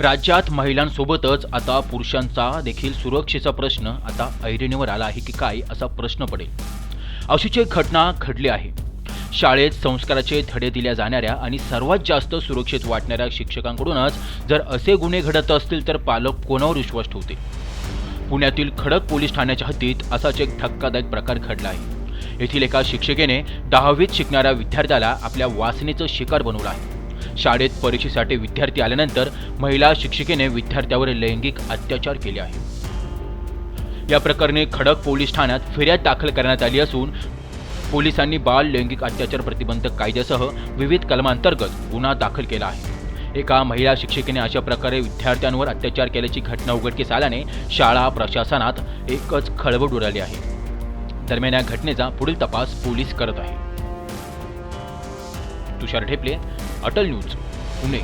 राज्यात महिलांसोबतच आता पुरुषांचा देखील सुरक्षेचा प्रश्न आता ऐरणीवर आला आहे की काय असा प्रश्न पडेल. अशीच एक घटना घडली आहे. शाळेत संस्काराचे धडे दिल्या जाणाऱ्या आणि सर्वात जास्त सुरक्षित वाटणाऱ्या शिक्षकांकडूनच जर असे गुन्हे घडत असतील तर पालक कोणावर विश्वास ठेवते पुण्यातील खडक पोलीस ठाण्याच्या हद्दीत असाच एक धक्कादायक प्रकार घडला आहे. येथील एका शिक्षिकेने दहावीत शिकणाऱ्या विद्यार्थ्याला आपल्या वासनेचं शिकार बनवलं आहे. शाळेत परीक्षेसाठी विद्यार्थी आल्यानंतर महिला शिक्षिकेने विद्यार्थ्यावर लैंगिक अत्याचार केले आहे या प्रकरणी खडक पोलीस ठाण्यात फिर्याद दाखल करण्यात आली असून पोलिसांनी बाल लैंगिक अत्याचार प्रतिबंधक कायद्यासह विविध कलमांतर्गत गुन्हा दाखल केला आहे. एका महिला शिक्षिकेने अशा प्रकारे विद्यार्थ्यांवर अत्याचार केल्याची घटना उघडकीस आल्याने शाळा प्रशासनात एकच खळबळ उडाली आहे. दरम्यान या घटनेचा पुढील तपास पोलीस करत आहे तुषार ठेपले अटल न्यूज पुणे.